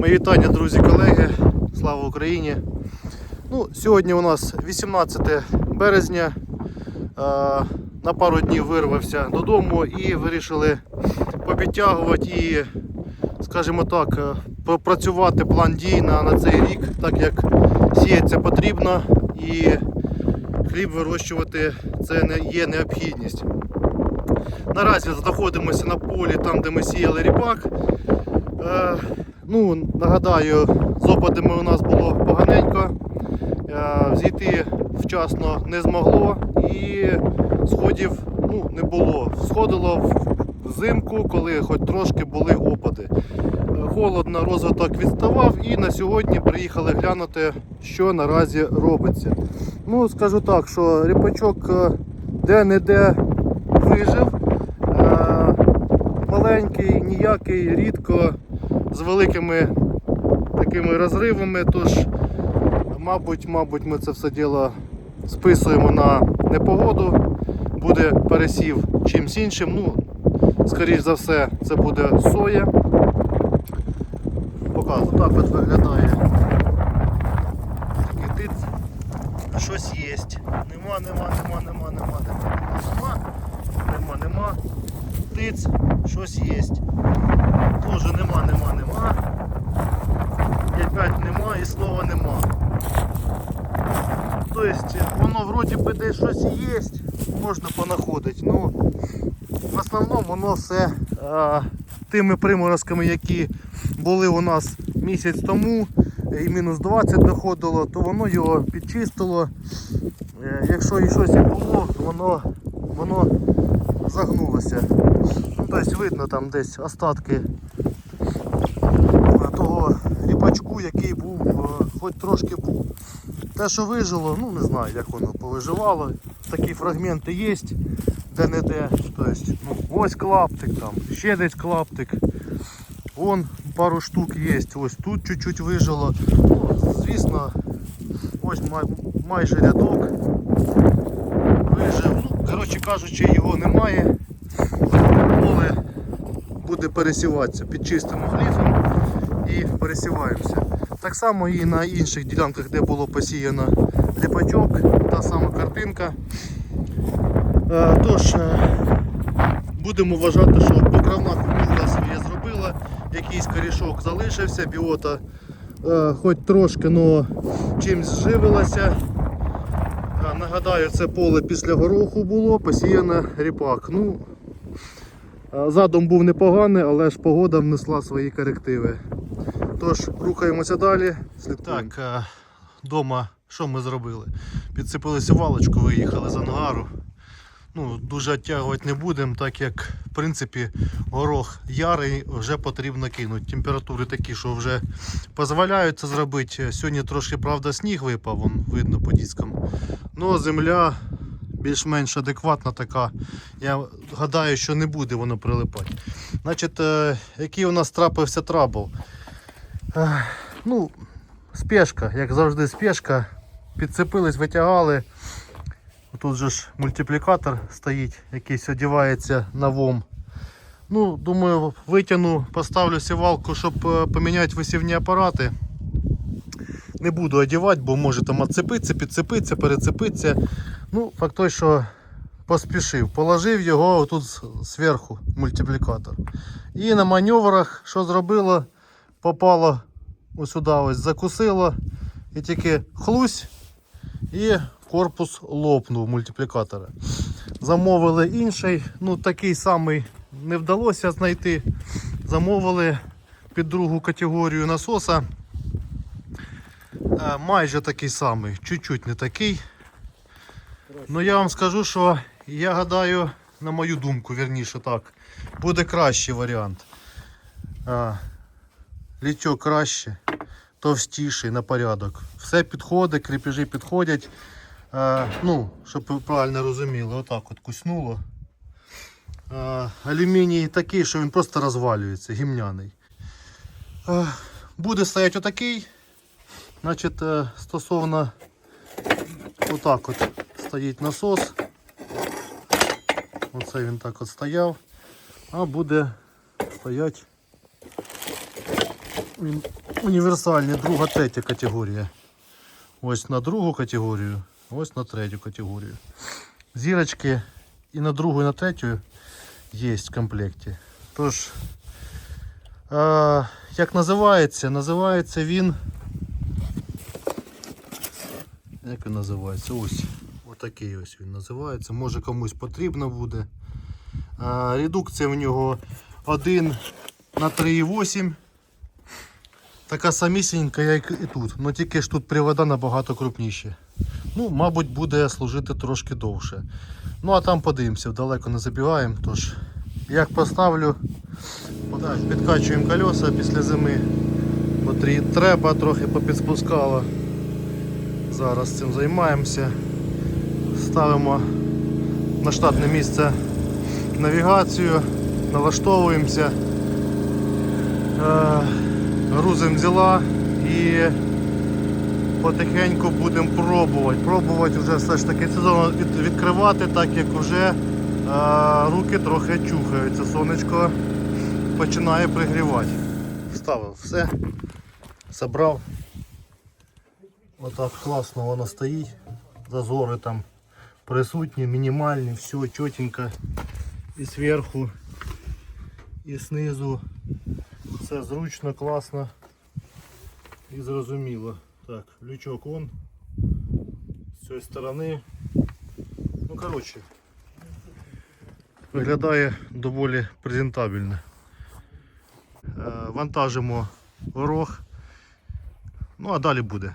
Мої вітання, друзі, колеги. Слава Україні! Ну, сьогодні у нас 18 березня. Е, На пару днів вирвався додому і вирішили попідтягувати і, скажімо так, е, попрацювати план дій на, на цей рік, так як сіяться потрібно і хліб вирощувати це не є необхідність. Наразі знаходимося на полі, там де ми сіяли ріпак. Ну, нагадаю, з опадами у нас було поганенько. Е, зійти вчасно не змогло і сходів ну, не було. Сходило взимку, коли хоч трошки були опади. Е, Холодно, розвиток відставав і на сьогодні приїхали глянути, що наразі робиться. Ну, скажу так, що ріпачок е, де-не-де вижив. Маленький, ніякий, рідко, з великими такими розривами. Тож, мабуть, мабуть, ми це все діло списуємо на непогоду. Буде пересів чимсь іншим. Ну, скоріш за все, це буде соя. Показую, так от виглядає. Такий тиц. Щось є. Нема, нема, нема, нема, нема, нема, нема, нема, нема. Тиц, щось є. Тоже нема, нема, нема. І опять нема і слова нема. Тобто воно вроді десь щось є, можна понаходити. Ну, в основному воно все а, тими приморозками, які були у нас місяць тому, і мінус 20 доходило, то воно його підчистило. Е, Якщо і щось і було, воно, воно загнулося. Ну, тобто видно там десь остатки того ріпачку, який був, е, хоч трошки був. Те, що вижило, ну не знаю, як воно повиживало. Такі фрагменти є, де-не-де. Тобто, ну, ось клаптик, там, ще десь клаптик. Вон пару штук є, ось тут чуть-чуть вижило. Ну, звісно, ось май- майже рядок вижив. Ну, коротше кажучи, його немає. Поле буде пересіватися. Підчистимо гліфом і пересіваємося. Так само і на інших ділянках, де було посіяно ліпачок, та сама картинка. Е, Тож, е, будемо вважати, що покровна культура своє зробила, якийсь корішок залишився, біота е, хоч трошки, але чимось зживилася. Нагадаю, це поле після гороху було, посіяно ріпак. Ну, задум був непоганий, але ж погода внесла свої корективи. Тож, рухаємося далі. Слідкуємо. Так, вдома що ми зробили? Підсипали сівалочку, виїхали з ангару. Ну, дуже оттягувати не будемо, так як в принципі горох ярий вже потрібно кинути. Температури такі, що вже дозволяють це зробити. Сьогодні трошки, правда, сніг випав, вон, видно по дискам. Ну, земля більш-менш адекватна така. Я гадаю, що не буде воно прилипати. Значить, е, який у нас трапився трабл? Ну, спешка, як завжди, спешка. Підцепились, витягали. Тут же ж мультиплікатор стоїть, якийсь одягається на ВОМ. Ну, думаю, витягну, поставлю сівалку, щоб е, поміняти висівні апарати. Не буду одягати, бо може там відцепитися, підцепитися, перецепитися. Ну, факт той, що поспішив. Положив його тут зверху мультиплікатор. І на маневрах, що зробило, попало ось сюди, ось закусило. І тільки хлусь і корпус лопнув мультиплікатора. Замовили інший, ну такий самий не вдалося знайти. Замовили під другу категорію насоса. Е, Майже такий самий, чуть-чуть не такий. Ну я вам скажу, що я гадаю, на мою думку, вірніше так, буде кращий варіант. А, літьок краще, товстіший на порядок. Все підходить, кріпежі підходять. Е, ну, щоб ви правильно розуміли, отак от куснуло. Е, алюміній такий, що він просто розвалюється, гімняний. Е, буде стояти отакий. Значить, е, стосовно отак от стоїть насос. Оце він так от стояв. А буде стоять він універсальні, друга, третя категорія. Ось на другу категорію, ось на третю категорію. Зірочки і на другу, і на третю є в комплекті. Тож, е, як називається? Називається він. Як він називається? Ось. Отакий ось він називається. Може комусь потрібно буде. Е, редукція в нього 1 на 3,8. Така самісінька, як і тут. Ну тільки ж тут привода набагато крупніші. Ну, мабуть, буде служити трошки довше. Ну а там подивимося, далеко не забігаємо. Тож, як поставлю, підкачуємо колеса після зими. котрі треба трохи попідспускало. Зараз цим займаємося. Ставимо на штатне місце навігацію, налаштовуємося. Грузимо взяла і потихеньку будемо пробувати. Пробувати вже все ж таки сезон від, відкривати, так як вже е, руки трохи чухаються. Сонечко починає пригрівати. Вставив все, забрав. Отак класно воно стоїть. Зазори там присутні, мінімальні, все чотенько. І зверху, і знизу. Все зручно, класно і зрозуміло. Так, лючок он з цієї сторони. Ну коротше, виглядає доволі презентабельно. Е, Вантажимо горох. Ну а далі буде.